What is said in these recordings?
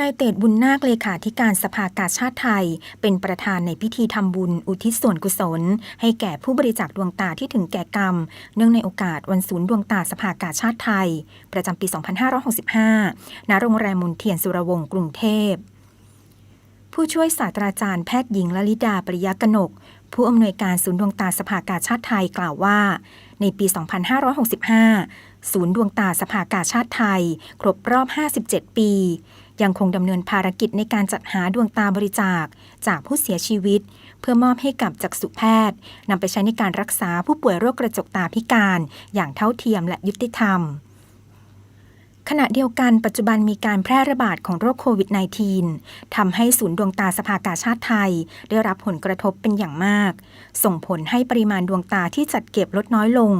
นายเตดบุญนาคเลขาธิการสภากาชาติไทย เป็นประธานในพิธีทำบุญ อุทิศส่วนกุศล ให้แก่ผู้บริจาคดวงตาที่ถึงแก่กรรม เนื่องในโอกาสวันศูนย์ดวงตาสภากาชาติไทย ประจำปี 2565 ณ โรงแรมมุนเทียนสุรวงศ์กรุงเทพ ผู้ช่วยศาสตราจารย์แพทย์หญิงลลิดาปริยกนก ผู้อำนวยการศูนย์ดวงตาสภากาชาติไทยกล่าวว่า ในปี 2565 ศูนย์ดวงตาสภากาชาติไทย ครบรอบ 57 ปี ยังคงดำเนินภารกิจในการจัดหาดวงตาบริจาค จากผู้เสียชีวิต เพื่อมอบให้กับจักษุแพทย์นำไปใช้ในการรักษาผู้ป่วยโรคกระจกตาพิการ อย่างเท่าเทียมและยุติธรรมขณะเดียวกันปัจจุบันมีการแพร่ระบาดของโรคโควิด -19 ทำให้ศูนย์ดวงตาสภากาชาติไทย ได้รับผลกระทบเป็นอย่างมาก ส่งผลให้ปริมาณดวงตาที่จัดเก็บลดน้อยลง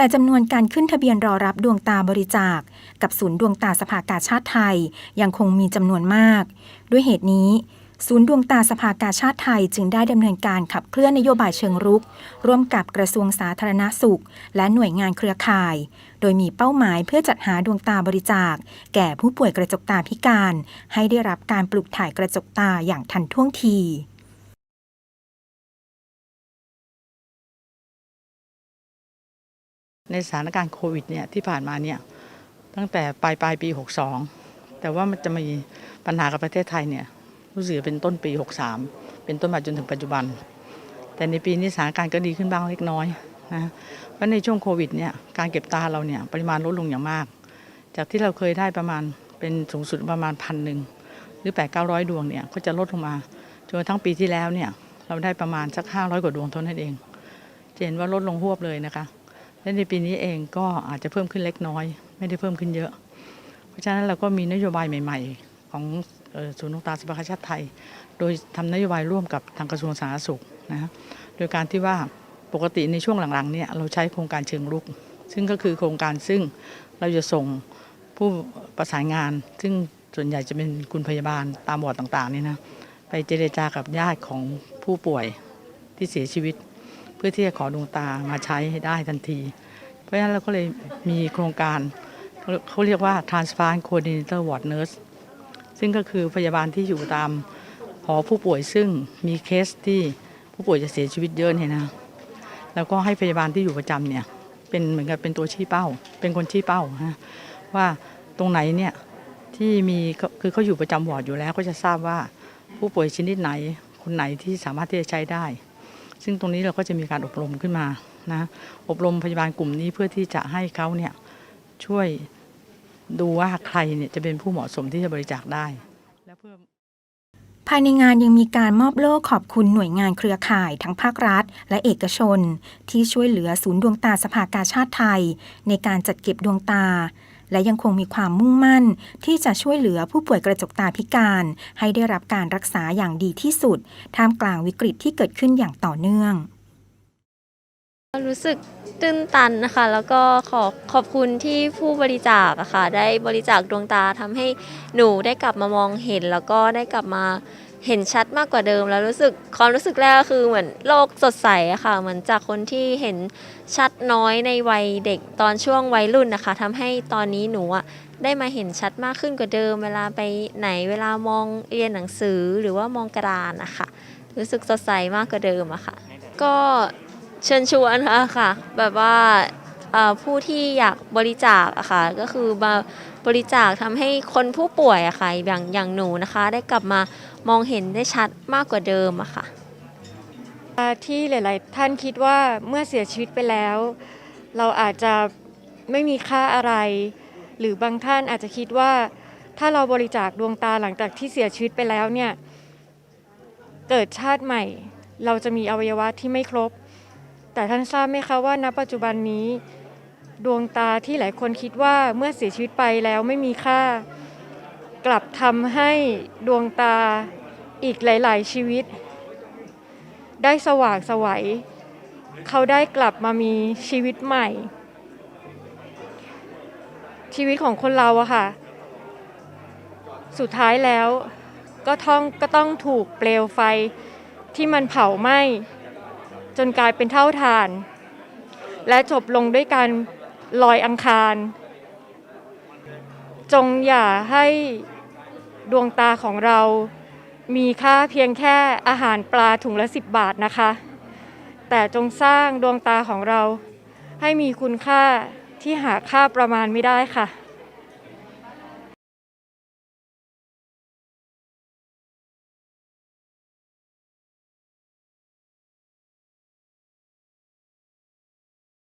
แต่จำนวนการขึ้นทะเบียนรอรับดวงตาบริจาค กับศูนย์ดวงตาสภากาชาติไทย ยังคงมีจำนวนมาก ด้วยเหตุนี้ศูนย์ดวงตาสภากาชาติไทยจึงได้ดำเนินการขับเคลื่อนนโยบายเชิงรุก ร่วมกับกระทรวงสาธารณสุข และหน่วยงานเครือข่าย โดยมีเป้าหมายเพื่อจัดหาดวงตาบริจาค แก่ผู้ป่วยกระจกตาพิการ ให้ได้รับการปลูกถ่ายกระจกตาอย่างทันท่วงที ในสถานการณ์โควิดเนี่ยที่ผ่านมาเนี่ยตั้งแต่ปลายปลายปี 62 แต่ว่ามันจะมีปัญหากับประเทศไทยเนี่ยรู้สึกเป็นต้นปี 63 เป็นต้นมาจนถึงปัจจุบัน แต่ในปีนี้สถานการณ์ก็ดีขึ้นบ้างเล็กน้อยนะเพราะในช่วงโควิดเนี่ยการเก็บตาเราเนี่ยปริมาณลดลงอย่างมาก จากที่เราเคยได้ประมาณเป็นสูงสุดประมาณพันหนึ่งหรือ8 9 0 0 ดวงเนี่ยก็จะลดลงมาจนกระทั่งปีที่แล้วเนี่ยเราได้ประมาณสัก 500 กว่าดวงเท่านั้นเองเห็นว่าลดลงหวบเลยนะคะ และในปีนี้เองก็อาจจะเพิ่มขึ้นเล็กน้อย ไม่ได้เพิ่มขึ้นเยอะ เพราะฉะนั้นเราก็มีนโยบายใหม่ ๆ ของศูนย์ดวงตาสภากาชาติไทย โดยทำนโยบายร่วมกับทางกระทรวงสาธารณสุขนะฮะโดยการที่ว่าปกติในช่วงหลังๆเนี่ยเราใช้โครงการเชิงรุก ซึ่งก็คือโครงการซึ่งเราจะส่งผู้ประสานงาน ซึ่งส่วนใหญ่จะเป็นคุณพยาบาลตามวอร์ดต่างๆนี่นะไปเจรจากับญาติของผู้ป่วยที่เสียชีวิต เพื่อที่จะขอดวงตามาใช้ให้ได้ทันที เพราะฉะนั้นเราก็เลยมีโครงการเขาเขาเรียกว่า Transplant Coordinator Ward Nurse ซึ่งก็คือพยาบาลที่อยู่ตามหอผู้ป่วยซึ่งมีเคสที่ผู้ป่วยจะเสียชีวิตเยอะเนี่ยนะแล้วก็ให้พยาบาลที่อยู่ประจำเนี่ยเป็นเหมือนกับเป็นตัวชี้เป้า เป็นคนชี้เป้าฮะว่าตรงไหนเนี่ยที่มีคือเขาอยู่ประจำวอร์ดอยู่แล้วก็จะทราบว่าผู้ป่วยชนิดไหน คนไหนที่สามารถที่จะใช้ได้ ซึ่งตรงนี้เราก็จะมีการอบรมขึ้นมานะอบรมพยาบาลกลุ่มนี้เพื่อที่จะให้เขาเนี่ยช่วยดูว่าใครเนี่ยจะเป็นผู้เหมาะสมที่จะบริจาคได้และเพื่อภายในงานยังมีการมอบโล่ขอบคุณหน่วยงานเครือข่ายทั้งภาครัฐ และเอกชน ที่ช่วยเหลือศูนย์ดวงตาสภากาชาติไทย ในการจัดเก็บดวงตา และยังคงมีความมุ่งมั่น ที่จะช่วยเหลือผู้ป่วยกระจกตาพิการ ให้ได้รับการรักษาอย่างดีที่สุด ท่ามกลางวิกฤตที่เกิดขึ้นอย่างต่อเนื่องรู้สึกตื้นตันนะคะ แล้วก็ขอขอบคุณที่ผู้บริจาคอะค่ะได้บริจาคดวงตาทำให้หนูได้กลับมามองเห็น แล้วก็ได้กลับมา เห็นชัดมากกว่าเดิมแล้วรู้สึกความรู้สึกแรกคือเหมือนโลกสดใสอะค่ะ เหมือนจากคนที่เห็นชัดน้อยในวัยเด็กตอนช่วงวัยรุ่นนะคะทำให้ตอนนี้หนูอะได้มาเห็นชัดมากขึ้นกว่าเดิม เวลาไปไหนเวลามองเรียนหนังสือหรือว่ามองกระดานนะคะรู้สึกสดใสมากกว่าเดิมอะค่ะ ก็เชิญชวนค่ะค่ะ แบบว่า ผู้ที่อยากบริจาคอะค่ะก็คือมาบริจาคทำให้คนผู้ป่วยอะค่ะอย่างอย่างหนูนะคะ ได้กลับมามองเห็นได้ชัดมากกว่าเดิมอะค่ะที่หลาย ๆ ท่านคิดว่าเมื่อเสียชีวิตไปแล้ว เราอาจจะไม่มีค่าอะไร หรือบางท่านอาจจะคิดว่าถ้าเราบริจาคดวงตาหลังจากที่เสียชีวิตไปแล้วเนี่ยเกิดชาติใหม่ เราจะมีอวัยวะที่ไม่ครบ แต่ท่านทราบไหมคะว่าณปัจจุบันนี้ ดวงตาที่หลายคนคิดว่าเมื่อเสียชีวิตไปแล้วไม่มีค่า กลับทำให้ดวงตาอีกหลาย ๆ ชีวิต ได้สว่างสวัย เขาได้กลับมามีชีวิตใหม่ ชีวิตของคนเราอะค่ะ สุดท้ายแล้วก็ต้องก็ต้องถูกเปลวไฟที่มันเผาไหม้ จนกลายเป็นเท่าฐาน และจบลงด้วยการลอยอังคาร จงอย่าให้ดวงตาของเรามีค่าเพียงแค่อาหารปลาถุงละ 10 บาทนะคะ แต่จงสร้างดวงตาของเราให้มีคุณค่าที่หาค่าประมาณไม่ได้ค่ะ